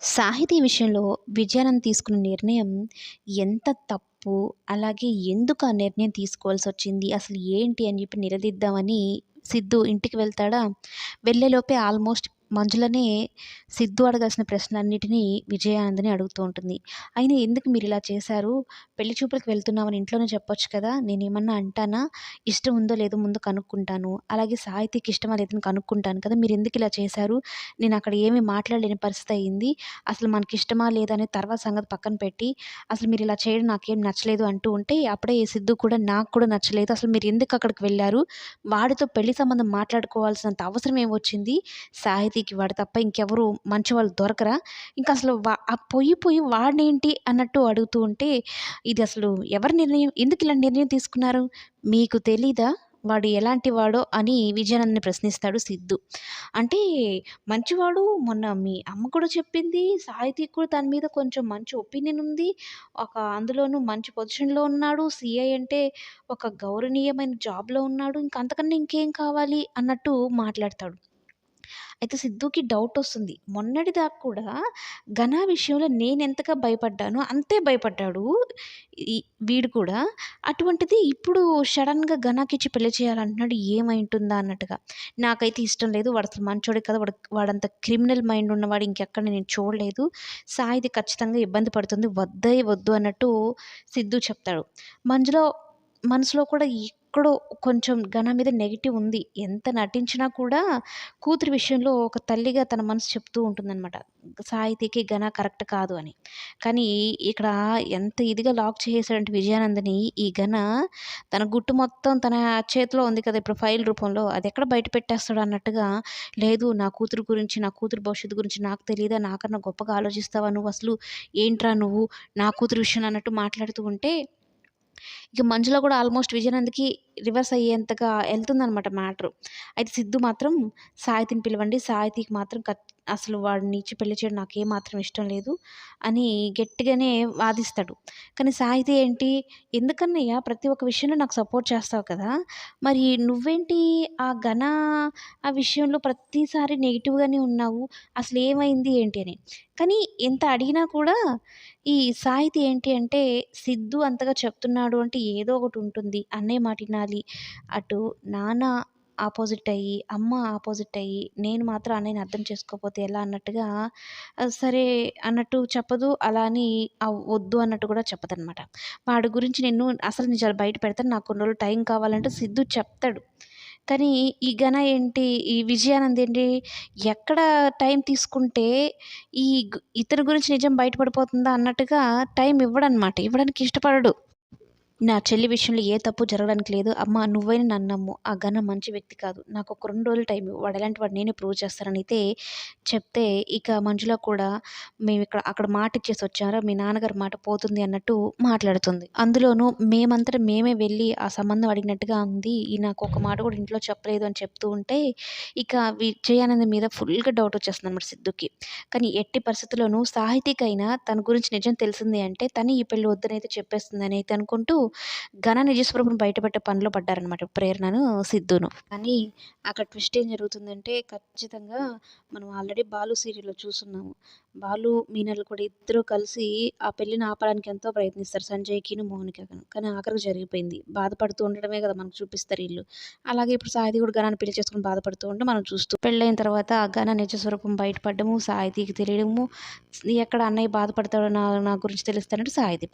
సాహితీ విషయంలో విజయానంద్ తీసుకున్న నిర్ణయం ఎంత తప్పు అలాగే ఎందుకు ఆ నిర్ణయం తీసుకోవాల్సి వచ్చింది అసలు ఏంటి అని చెప్పి నిలదీద్దామని సిద్ధు ఇంటికి వెళ్తాడా? వెళ్ళేలోపే ఆల్మోస్ట్ మంజులనే సిద్ధు అడగాల్సిన ప్రశ్నలన్నిటినీ విజయానందని అడుగుతూ ఉంటుంది. అయినా ఎందుకు మీరు ఇలా చేశారు? పెళ్ళి చూపులకు వెళ్తున్నామని ఇంట్లోనే చెప్పొచ్చు కదా? నేను ఏమన్నా అంటానా? ఇష్టం ఉందో లేదో ముందు కనుక్కుంటాను. అలాగే సాహితీకి ఇష్టమా లేదని కనుక్కుంటాను కదా? మీరు ఎందుకు ఇలా చేశారు? నేను అక్కడ ఏమీ మాట్లాడలేని పరిస్థితి అయింది. అసలు మనకి ఇష్టమా లేదా అనే తర్వాత సంగతి పక్కన పెట్టి అసలు మీరు ఇలా చేయడం నాకేం నచ్చలేదు అంటూ ఉంటే అప్పుడే సిద్ధు కూడా నాకు కూడా నచ్చలేదు. అసలు మీరు ఎందుకు అక్కడికి వెళ్ళారు? వాడితో పెళ్ళి సంబంధం మాట్లాడుకోవాల్సినంత అవసరం ఏమొచ్చింది సాహితీకి వాడు తప్ప ఇంకెవరు మంచి వాళ్ళు దొరకరా? ఇంకా అసలు వా ఆ పొయ్యి పొయ్యి వాడినేంటి అన్నట్టు అడుగుతూ ఉంటే ఇది అసలు ఎవరి నిర్ణయం ఎందుకు ఇలా నిర్ణయం తీసుకున్నారు? మీకు తెలీదా? వాడు ఎలాంటి వాడో అని విజయానందని ప్రశ్నిస్తాడు సిద్ధు. అంటే మంచివాడు మొన్న మీ అమ్మ కూడా చెప్పింది సాహితీకి కూడా తన మీద కొంచెం మంచి ఒపీనియన్ ఉంది. ఒక అందులోనూ మంచి పొజిషన్లో ఉన్నాడు. సిఐ అంటే ఒక గౌరవనీయమైన జాబ్లో ఉన్నాడు. ఇంక అంతకన్నా ఇంకేం కావాలి అన్నట్టు మాట్లాడతాడు. అయితే సిద్ధుకి డౌట్ వస్తుంది. మొన్నటి దాకా కూడా ఘన విషయంలో నేను ఎంతగా భయపడ్డానో అంతే భయపడ్డాడు వీడు కూడా. అటువంటిది ఇప్పుడు సడన్గా ఘనాకి ఇచ్చి పెళ్ళి చేయాలంటున్నాడు ఏమై ఉంటుందా అన్నట్టుగా. నాకైతే ఇష్టం లేదు వాడు అసలు మంచోడే కదా వాడు వాడంత క్రిమినల్ మైండ్ ఉన్నవాడు ఇంకెక్కడ నేను చూడలేదు. సాయిది ఖచ్చితంగా ఇబ్బంది పడుతుంది వద్దే వద్దు అన్నట్టు సిద్ధు చెప్తాడు. మంజులో మనసులో కూడా ఎక్కడో కొంచెం ఘన మీద నెగిటివ్ ఉంది. ఎంత నటించినా కూడా కూతురి విషయంలో ఒక తల్లిగా తన మనసు చెప్తూ ఉంటుందన్నమాట. సాహితీకి ఘన కరెక్ట్ కాదు అని. కానీ ఇక్కడ ఎంత ఇదిగా లాక్ చేసేసాడంటే విజయానందని ఈ ఘన తన గుట్టు మొత్తం తన చేతిలో ఉంది కదా ఇప్పుడు ఫైల్ రూపంలో. అది ఎక్కడ బయట పెట్టేస్తాడు అన్నట్టుగా లేదు నా కూతురు గురించి నా కూతురు భవిష్యత్తు గురించి నాకు తెలియదా? నాకన్నా గొప్పగా ఆలోచిస్తావా నువ్వు అసలు? ఏంట్రా నువ్వు? నా కూతురు విషయం అన్నట్టు మాట్లాడుతూ ఉంటే ఇక మంచులో కూడా ఆల్మోస్ట్ విజయానంద్కి రివర్స్ అయ్యేంతగా వెళ్తుందనమాట మ్యాటర్. అయితే సిద్ధు మాత్రం సాయితిని పిలవండి. సాయితికి మాత్రం అసలు వాడిని ఇచ్చి పెళ్ళి చేయడం నాకు ఏమాత్రం ఇష్టం లేదు అని గట్టిగానే వాదిస్తాడు. కానీ సాహితీ ఏంటి? ఎందుకన్నయ్యా? ప్రతి ఒక్క విషయంలో నాకు సపోర్ట్ చేస్తావు కదా. మరి నువ్వేంటి ఆ ఘన ఆ విషయంలో ప్రతిసారి నెగిటివ్గానే ఉన్నావు? అసలు ఏమైంది ఏంటి అని. కానీ ఎంత అడిగినా కూడా ఈ సాహితీ ఏంటి అంటే సిద్ధు అంతగా చెప్తున్నాడు అంటే ఏదో ఒకటి ఉంటుంది. అన్నయ్య మాట వినాలి. అటు నాన్న ఆపోజిట్ అయ్యి అమ్మ ఆపోజిట్ అయ్యి నేను మాత్రం అన్నయ్యని అర్థం చేసుకోకపోతే ఎలా అన్నట్టుగా సరే అన్నట్టు చెప్పదు అలా అని వద్దు అన్నట్టు కూడా చెప్పదనమాట వాడి గురించి నేను అసలు నిజాలు బయట పెడతాను నాకు కొన్ని రోజులు టైం కావాలంటే సిద్ధు చెప్తాడు. కానీ ఈ ఘన ఏంటి ఈ విజయానంద్ ఏంటి ఎక్కడ టైం తీసుకుంటే ఈ ఇతని గురించి నిజం బయటపడిపోతుందా అన్నట్టుగా టైం ఇవ్వడనమాట ఇవ్వడానికి ఇష్టపడడు. నా చెల్లి విషయంలో ఏ తప్పు జరగడానికి లేదు. అమ్మ నువ్వైనా నన్ను నమ్ము. ఆ గన్న మంచి వ్యక్తి కాదు. నాకు ఒక రెండు రోజులు టైం వాడు ఎలాంటి వాడు నేనే ప్రూవ్ చేస్తానని అయితే చెప్తే ఇక మంజుల కూడా మేము ఇక్కడ అక్కడ మాట ఇచ్చేసి వచ్చారా? మీ నాన్నగారు మాట పోతుంది అన్నట్టు మాట్లాడుతుంది. అందులోనూ మేమంతటా మేమే వెళ్ళి ఆ సంబంధం అడిగినట్టుగా ఉంది. ఈ నాకు ఒక మాట కూడా ఇంట్లో చెప్పలేదు అని చెప్తూ ఉంటే ఇక విజయానంద మీద ఫుల్గా డౌట్ వచ్చేస్తుంది అనమాట సిద్ధుకి. కానీ ఎట్టి పరిస్థితుల్లోనూ సాహితీకైనా తన గురించి నిజం తెలిసింది అంటే తను ఈ పెళ్ళి వద్దనైతే చెప్పేస్తుందని చెప్పేస్తుంది అని అయితే అనుకుంటూ ఘన నిజస్వరూపం బయటపెట్టే పనిలో పడ్డారనమాట ప్రేరణను సిద్ధును. కానీ అక్కడ ట్విస్ట్ ఏం జరుగుతుందంటే ఖచ్చితంగా మనం ఆల్రెడీ బాలు సీరియల్లో చూస్తున్నాము. బాలు మీనల్ కూడా ఇద్దరు కలిసి ఆ పెళ్ళిని ఆపడానికి ఎంతో ప్రయత్నిస్తారు. సంజయ్కిను మోహన్కి కానీ ఆఖరికి జరిగిపోయింది. బాధపడుతూ ఉండడమే కదా మనకు చూపిస్తారు వీళ్ళు. అలాగే ఇప్పుడు సాహితీ కూడా ఘనాన్ని పెళ్ళి చేసుకుని బాధపడుతూ ఉంటే మనం చూస్తూ పెళ్ళైన తర్వాత ఆ ఘన నిజస్వరూపం బయటపడము సాయితీకి తెలియడము ఎక్కడ అన్నయ్య బాధపడతాడో నా నా గురించి తెలుస్తానంటే సాయిది